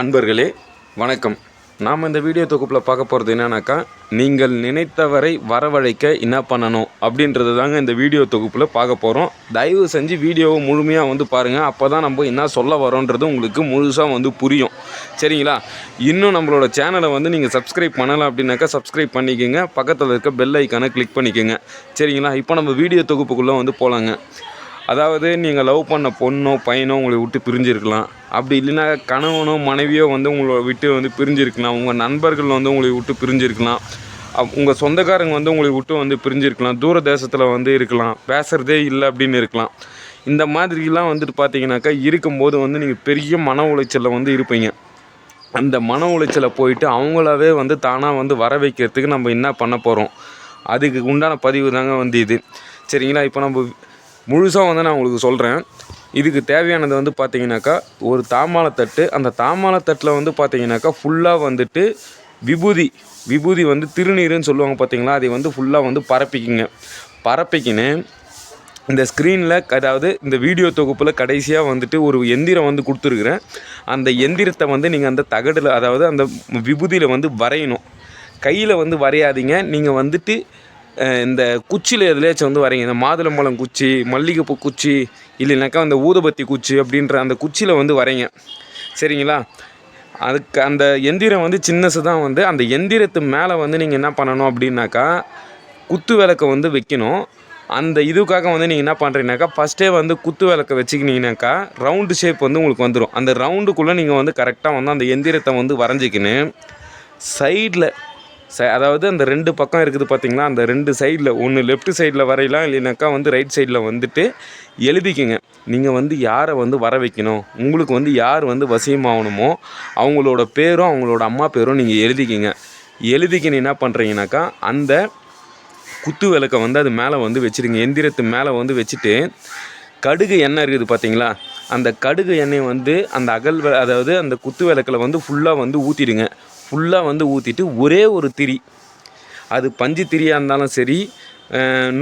அன்பர்களே வணக்கம். நாம் இந்த வீடியோ தொகுப்பில் பார்க்க போகிறது என்னன்னாக்கா நீங்கள் நினைத்தவரை வரவழைக்க என்ன பண்ணணும் அப்படின்றது தாங்க இந்த வீடியோ தொகுப்பில் பார்க்க போகிறோம் தயவு செஞ்சு வீடியோவை முழுமையாக வந்து பாருங்கள் அப்போ தான் நம்ம என்ன சொல்ல வரோன்றது உங்களுக்கு முழுசாக வந்து புரியும். சரிங்களா? இன்னும் நம்மளோட சேனலை வந்து நீங்கள் சப்ஸ்கிரைப் பண்ணலாம் அப்படின்னாக்கா சப்ஸ்கிரைப் பண்ணிக்கோங்க. பக்கத்தில் இருக்க பெல் ஐக்கானை கிளிக் பண்ணிக்கோங்க. சரிங்களா? இப்போ நம்ம வீடியோ தொகுப்புக்குள்ளே வந்து போகலாங்க அதாவது நீங்கள் லவ் பண்ண பொண்ணோ பையனோ உங்களை விட்டு பிரிஞ்சிருக்கலாம். அப்படி இல்லைன்னா கணவனோ மனைவியோ வந்து உங்களை விட்டு வந்து பிரிஞ்சிருக்கலாம். உங்கள் நண்பர்கள் வந்து உங்களை விட்டு பிரிஞ்சிருக்கலாம். உங்கள் சொந்தக்காரங்க வந்து உங்களை விட்டு வந்து பிரிஞ்சிருக்கலாம். தூர தேசத்தில் வந்து இருக்கலாம். பேசுகிறதே இல்லை அப்படின்னு இருக்கலாம். இந்த மாதிரிலாம் வந்துட்டு பார்த்தீங்கன்னாக்கா இருக்கும்போது வந்து நீங்கள் பெரிய மன உளைச்சலில் வந்து இருப்பீங்க. அந்த மன உளைச்சலை போயிட்டு அவங்களாவே வந்து தானாக வந்து வர வைக்கிறதுக்கு நம்ம என்ன பண்ண போகிறோம் அதுக்கு உண்டான பதிவு தாங்க வந்து இது. சரிங்களா? இப்போ நம்ம முழுசாக வந்து நான் உங்களுக்கு சொல்கிறேன் இதுக்கு தேவையானது வந்து பார்த்தீங்கன்னாக்கா ஒரு தாமாலத்தட்டு அந்த தாமாலத்தட்டில் வந்து பார்த்தீங்கன்னாக்கா ஃபுல்லாக வந்துட்டு விபூதி விபூதி வந்து திருநீருன்னு சொல்லுவாங்க பார்த்தீங்களா அதை வந்து ஃபுல்லாக வந்து பரப்பிக்கிங்க. பரப்பிக்கின்னு இந்த ஸ்க்ரீனில் அதாவது இந்த வீடியோ தொகுப்பில் கடைசியாக வந்துட்டு ஒரு எந்திரம் வந்து கொடுத்துருக்குறேன். அந்த எந்திரத்தை வந்து நீங்கள் அந்த தகடில் அதாவது அந்த விபூதியில் வந்து வரையணும். கையில் வந்து வரையாதீங்க. நீங்கள் வந்துட்டு இந்த குச்சியில் எதுலேயாச்சும் வந்து வரைங்க இந்த மாதுளம்பழம் குச்சி மல்லிகைப்பூ குச்சி இல்லைனாக்கா அந்த ஊதுபத்தி குச்சி அப்படின்ற அந்த குச்சியில் வந்து வரைங்க சரிங்களா? அதுக்கு அந்த எந்திரம் வந்து சின்னசு தான் வந்து அந்த எந்திரத்து மேலே வந்து நீங்கள் என்ன பண்ணணும் அப்படின்னாக்கா குத்து விளக்கை வந்து வைக்கணும். அந்த இதுக்காக வந்து நீங்கள் என்ன பண்ணுறீங்கனாக்கா ஃபஸ்ட்டே வந்து குத்து விளக்கை வச்சுக்கினீங்கனாக்கா ரவுண்டு ஷேப் வந்து உங்களுக்கு வந்துடும் அந்த ரவுண்டுக்குள்ளே நீங்கள் வந்து கரெக்டாக வந்து அந்த எந்திரத்தை வந்து வரைஞ்சிக்கின்னு சைடில் ச அதாவது அந்த ரெண்டு பக்கம் இருக்குது பார்த்திங்கன்னா அந்த ரெண்டு சைடில் ஒன்று லெஃப்ட் சைடில் வரையலாம் இல்லைனாக்கா வந்து ரைட் சைடில் வந்துட்டு எழுதிக்கங்க. நீங்கள் வந்து யாரை வந்து வர வைக்கணும் உங்களுக்கு வந்து யார் வந்து வசியமாகணுமோ அவங்களோட பேரும் அவங்களோட அம்மா பேரும் நீங்கள் எழுதிக்கிங்க. எழுதிக்கின்னு என்ன பண்ணுறீங்கனாக்கா அந்த குத்து விளக்கை வந்து அது மேலே வந்து வச்சுருங்க. எந்திரத்து மேலே வந்து வச்சுட்டு கடுகு எண்ணெய் இருக்குது பார்த்தீங்களா அந்த கடுகு எண்ணெய் வந்து அந்த அகல் அதாவது அந்த குத்து விளக்கில் வந்து ஃபுல்லாக வந்து ஊற்றிடுங்க ஃபுல்லாக வந்து ஊற்றிட்டு ஒரே ஒரு திரி. அது பஞ்சு திரியாக இருந்தாலும் சரி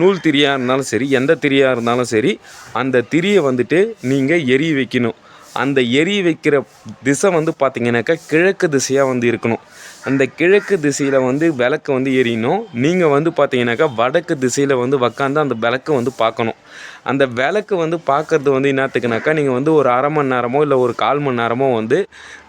நூல் திரியாக இருந்தாலும் சரி எந்த திரியாக இருந்தாலும் சரி அந்த திரியை வந்துட்டு நீங்கள் எரிய வைக்கணும். அந்த எரிய வைக்கிற திசை வந்து பார்த்திங்கனாக்கா கிழக்கு திசையாக வந்து இருக்கணும். அந்த கிழக்கு திசையில் வந்து விளக்கு வந்து எரியணும் நீங்கள் வந்து பார்த்தீங்கன்னாக்கா வடக்கு திசையில் வந்து உக்காந்து அந்த விளக்கு வந்து பார்க்கணும் அந்த விளக்கு வந்து பார்க்குறது வந்து என்னத்துக்குனாக்கா நீங்கள் வந்து ஒரு அரை மணி நேரமோ இல்லை ஒரு கால் மணி நேரமோ வந்து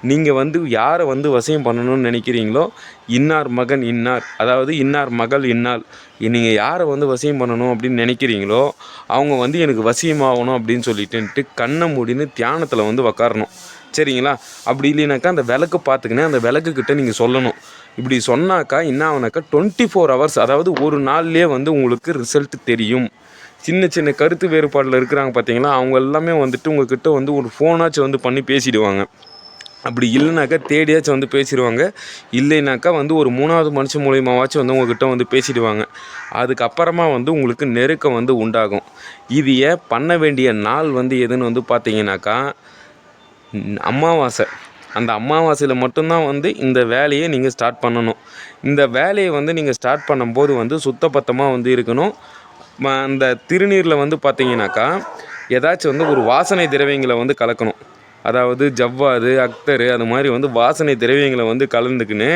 நீங்கள் வந்து யாரை வந்து வசியம் பண்ணணும்னு நினைக்கிறீங்களோ இன்னார் மகன் இன்னார் அதாவது இன்னார் மகள் இன்னார் நீங்கள் யாரை வந்து வசியம் பண்ணணும் அப்படின்னு நினைக்கிறீங்களோ அவங்க வந்து எனக்கு வசியமாகணும் அப்படின்னு சொல்லிட்டுன்ட்டு கண்ணை மூடின்னு தியானத்தில் வந்து உக்காரணும். சரிங்களா? அப்படி இல்லைனாக்கா அந்த விளக்கு பார்த்துக்கினே அந்த விளக்குக்கிட்ட நீங்கள் சொல்லணும். இப்படி சொன்னாக்கா என்ன ஆகுனாக்கா டுவெண்ட்டி ஃபோர் ஹவர்ஸ் அதாவது ஒரு நாள்லேயே வந்து உங்களுக்கு ரிசல்ட் தெரியும். சின்ன சின்ன கருத்து வேறுபாடில் இருக்கிறாங்க பார்த்தீங்களா? அவங்க எல்லாமே வந்துட்டு உங்ககிட்ட வந்து ஒரு ஃபோனாச்சும் வந்து பண்ணி பேசிடுவாங்க. அப்படி இல்லைனாக்கா தேடியாச்சும் வந்து பேசிடுவாங்க. இல்லைனாக்கா வந்து ஒரு மூணாவது மனுஷன் மூலியமாகவாச்சும் வந்து உங்ககிட்ட வந்து பேசிடுவாங்க. அதுக்கப்புறமா வந்து உங்களுக்கு நெருக்கம் வந்து உண்டாகும். இது ஏன் பண்ண வேண்டிய நாள் வந்து எதுன்னு வந்து பார்த்தீங்கன்னாக்கா அமாவாசை அந்த அமாவாசையில் மட்டும்தான் வந்து இந்த வேலையை நீங்கள் ஸ்டார்ட் பண்ணணும். இந்த வேலையை வந்து நீங்கள் ஸ்டார்ட் பண்ணும்போது வந்து சுத்தபத்தமாக வந்து இருக்கணும். அந்த திருநீரில் வந்து பார்த்தீங்கன்னாக்கா ஏதாச்சும் வந்து ஒரு வாசனை திரவியங்களை வந்து கலக்கணும். அதாவது ஜவ்வாது அக்தரு அது மாதிரி வந்து வாசனை திரவியங்களை வந்து கலந்துக்கின்னு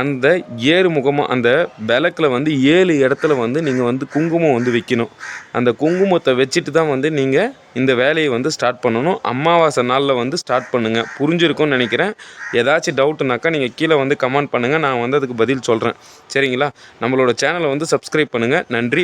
அந்த ஏறு முகமாக அந்த விளக்கில் வந்து ஏழு இடத்துல வந்து நீங்கள் வந்து குங்குமம் வந்து வைக்கணும். அந்த குங்குமத்தை வச்சுட்டு தான் வந்து நீங்கள் இந்த வேலையை வந்து ஸ்டார்ட் பண்ணணும். அமாவாசை நாளில் வந்து ஸ்டார்ட் பண்ணுங்கள் புரிஞ்சிருக்கும்னு நினைக்கிறேன். ஏதாச்சும் டவுட்டுனாக்கா நீங்கள் கீழே வந்து கமெண்ட் பண்ணுங்கள் நான் வந்து அதுக்கு பதில் சொல்கிறேன் சரிங்களா? நம்மளோட சேனலை வந்து சப்ஸ்கிரைப் பண்ணுங்கள் நன்றி.